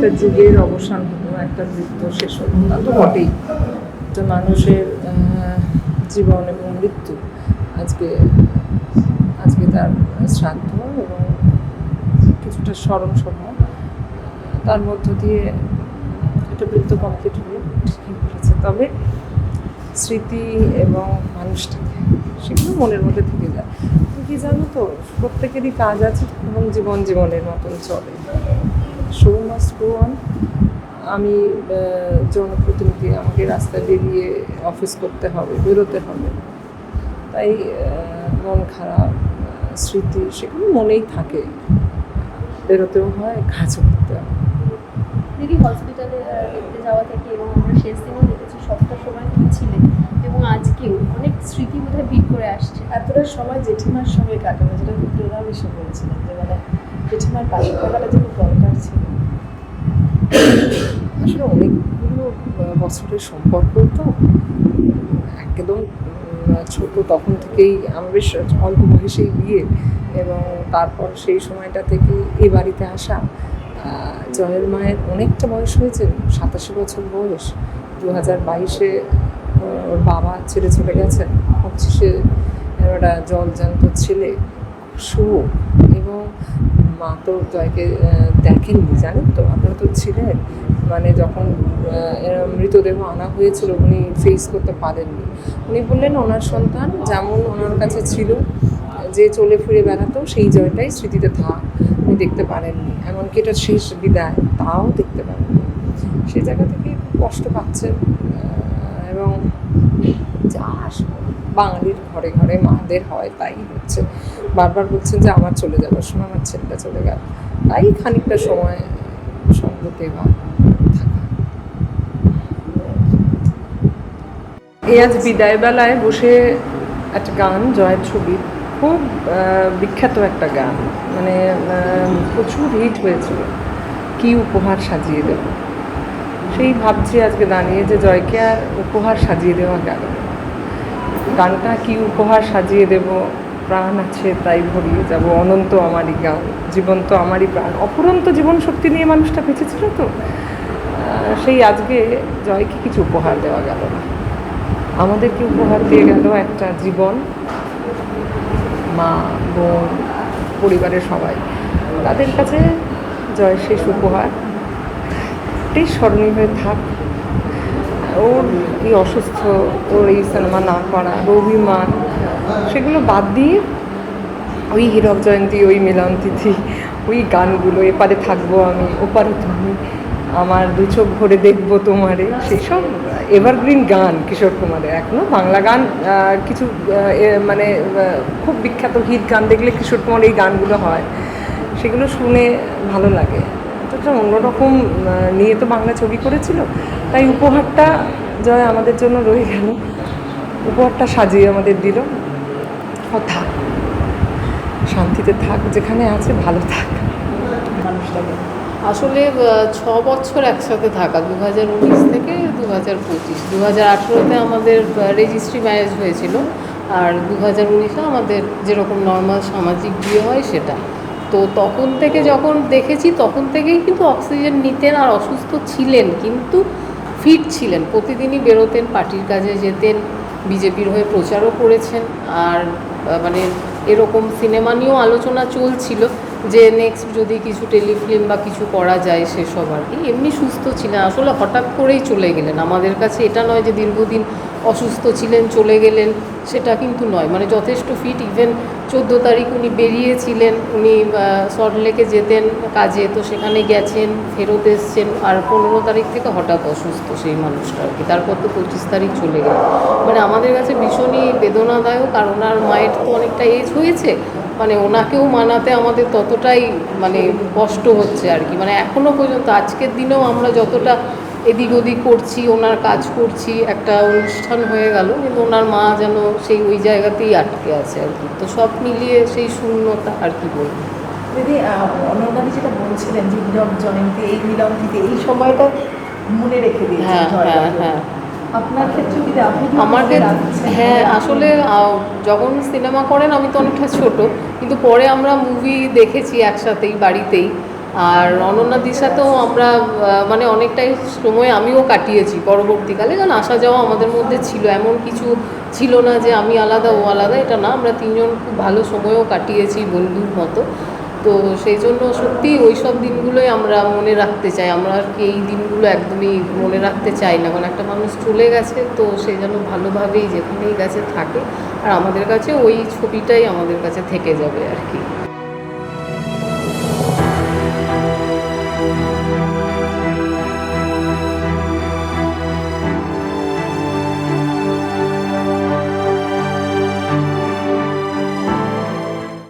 একটা যুগের অবসান হলো, একটা নৃত্য শেষ হলো। তা তো বটেই। একটা মানুষের জীবন এবং মৃত্যু আজকে আজকে তার শ্রাদ্ধ এবং কিছুটা স্মরণ সভা তার মধ্য দিয়ে একটা বৃত্ত কমপ্লিট হলো, ঠিকই বলেছে। তবে স্মৃতি এবং মানুষটাকে সেগুলো মনের মধ্যে থেকে যায়। কি জানো তো, প্রত্যেকেরই কাজ আছে এবং জীবন জীবনের মতন চলে। শো মাস্ট গো অন আমি জনপ্রতিনিধি আমাকে রাস্তায় বেরিয়ে অফিস করতে হবে বেরোতে হবে। তাই মন খারাপ স্মৃতি সেগুলো মনেই থাকে। বেরোতেও হয় কাজও করতে হয়। দিদি হসপিটালে দেখতে যাওয়া থেকে এবং আমরা শেষ দিনেও দেখেছি সবটা সময় তুমি ছিলেন এবং আজকেও অনেক স্মৃতি বোধহয় ভিড় করে আসছে। এতটা সময় জেঠিমার সঙ্গে কাটানো যেটা রুদ্ররাম এসে বলেছিলেন যে মানে জেঠিমার পাশে থাকাটা যেন দরকার ছিল। আসলে অনেকগুলো বছরের সম্পর্ক তো একদম ছোট। তখন থেকেই আমার বেশ অল্প বয়সেই বিয়ে এবং তারপর সেই সময়টা থেকে এ বাড়িতে আসা। জয়ের মায়ের অনেকটা বয়স হয়েছে, সাতাশি বছর বয়স। দু হাজার বাইশে ওর বাবা ছেড়ে চলে গেছেন। পঁচিশে একটা জলজান্ত ছেলে শোক এবং মা তো জয়কে দেখেননি, জানেন তো? আপনারা তো ছিলেন। মানে যখন মৃতদেহ আনা হয়েছিল, উনি ফেস করতে পারেননি। উনি বললেন, ওনার সন্তান যেমন ওনার কাছে ছিল, যে চলে ফিরে বেড়াতো, সেই জয়টাই স্মৃতিতে থাক। উনি দেখতে পারেননি। এমনকি এটা শেষ বিদায়, তাও দেখতে পারেননি। সেই জায়গা থেকে কষ্ট পাচ্ছেন এবং যা বাঙালির ঘরে ঘরে মাদের হয়, তাই হচ্ছে। বারবার বলছেন যে আমার চলে যাওয়ার সময় আমার ছেলেটা চলে গেল। তাই খানিকটা সময় সঙ্গ দেওয়া এই আজ বিদায়বেলায় বসে একটা গান, জয়ের ছবি। খুব বিখ্যাত একটা গান। মানে প্রচুর হিট হয়েছিল। কি উপহার সাজিয়ে দেব। সেই ভাবছি আজকে দাঁড়িয়ে যে জয়কে আর উপহার সাজিয়ে দেওয়া গেল। গানটা কি উপহার সাজিয়ে দেব? প্রাণ আছে তাই ভরিয়ে যাব। অনন্ত আমারই গান জীবন তো আমারই প্রাণ। অপুরন্ত জীবন শক্তি নিয়ে মানুষটা বেঁচেছিল তো। সেই আজকে জয়কে কিছু উপহার দেওয়া গেল না। আমাদেরকে উপহার দিয়ে গেল একটা জীবন? মা, বোন, পরিবারের সবাই। তাদের কাছে জয় শেষ উপহার। এটাই স্মরণীয় হয়ে থাক। ওর এই অসুস্থ, ওর এই সিনেমা না করা অভিমান, সেগুলো বাদ দিয়ে ওই হীরক জয়ন্তী, ওই মিলন তিথি, ওই গানগুলো, এপারে থাকব আমি, ওপারে তুমি, আমার দু চোখ ভরে দেখব তোমারে, সেসব এভারগ্রিন গান কিশোর কুমারের। এখনও বাংলা গান কিছু মানে খুব বিখ্যাত হিট গান দেখলে কিশোর কুমার এই গানগুলো হয়। সেগুলো শুনে ভালো লাগে। তো অন্যরকম নিয়ে তো বাংলা ছবি করেছিল। তাই উপহারটা জয় আমাদের জন্য রয়ে গেল। উপহারটা সাজিয়ে আমাদের দিল। ও থাক, শান্তিতে থাক, যেখানে আছে ভালো থাক। মানুষটাকে। আসলে ছ বছর একসাথে থাকা দু হাজার উনিশ থেকে দু হাজার পঁচিশ দু হাজার আঠেরোতে আমাদের রেজিস্ট্রি ম্যারেজ হয়েছিল। আর দু হাজার উনিশে আমাদের যেরকম নর্মাল সামাজিক বিয়ে হয়, সেটা। তো তখন থেকে যখন দেখেছি, তখন থেকেই কিন্তু অক্সিজেন নিতেন আর অসুস্থ ছিলেন, কিন্তু ফিট ছিলেন। প্রতিদিনই বেরোতেন, পার্টির কাজে যেতেন, বিজেপির হয়ে প্রচারও করেছেন আর মানে এরকম সিনেমা নিয়েও আলোচনা চলছিল যে নেক্সট যদি কিছু টেলিফিল্ম বা কিছু করা যায় সেসব আর কি। এমনি সুস্থ ছিলেন। আসলে হঠাৎ করেই চলে গেলেন। আমাদের কাছে এটা নয় যে দীর্ঘদিন অসুস্থ ছিলেন, চলে গেলেন, সেটা কিন্তু নয়। মানে যথেষ্ট ফিট ইভেন চোদ্দ তারিখ উনি বেরিয়েছিলেন, উনি সল্টলেকে যেতেন কাজে, তো সেখানে গেছেন, ফেরত এসছেন, আর পনেরো তারিখ থেকে হঠাৎ অসুস্থ সেই মানুষটা আর কি। তারপর তো পঁচিশ তারিখ চলে গেল। মানে আমাদের কাছে ভীষণই বেদনাদায়ক আর ওনার মায়ের তো অনেকটা এজ হয়েছে মানে ওনাকেও মানাতে আমাদের ততটাই মানে কষ্ট হচ্ছে আর কি। মানে এখনও পর্যন্ত, আজকের দিনেও আমরা যতটা এদিক ওদিক করছি ওনার কাজ করছি একটা অনুষ্ঠান হয়ে গেল কিন্তু ওনার মা যেন সেই ওই জায়গাতেই আটকে আছে আর কি। তো সব মিলিয়ে সেই শূন্যতা আর কি বলব। দিদি অনন্যাদি যেটা বলছিলেন যে হীরক জয়ন্তী এই মিলন তিথি এই সময়টা মনে রেখে দিয়েছেন হ্যাঁ। হ্যাঁ হ্যাঁ। আপনার ক্ষেত্রে কি আপনি আমাকে হ্যাঁ আসলে যখন সিনেমা করেন আমি তো অনেকটা ছোট কিন্তু পরে আমরা মুভি দেখেছি একসাথেই বাড়িতেই। আর অনন্যা দিশাতেও আমরা মানে অনেকটাই সময় আমিও কাটিয়েছি পরবর্তীকালে, কারণ আসা যাওয়া আমাদের মধ্যে ছিল। এমন কিছু ছিল না যে আমি আলাদা, ও আলাদা, এটা না। আমরা তিনজন খুব ভালো সময়ও কাটিয়েছি বন্ধুর মতো। তো সেই জন্য সত্যি ওই সব দিনগুলোই আমরা মনে রাখতে চাই। আমরা আর কি এই দিনগুলো একদমই মনে রাখতে চাই না। কারণ একটা মানুষ চলে গেছে, তো সে যেন ভালোভাবেই যেখানেই গেছে থাকে। আর আমাদের কাছে ওই ছবিটাই আমাদের কাছে থেকে যাবে আর কি।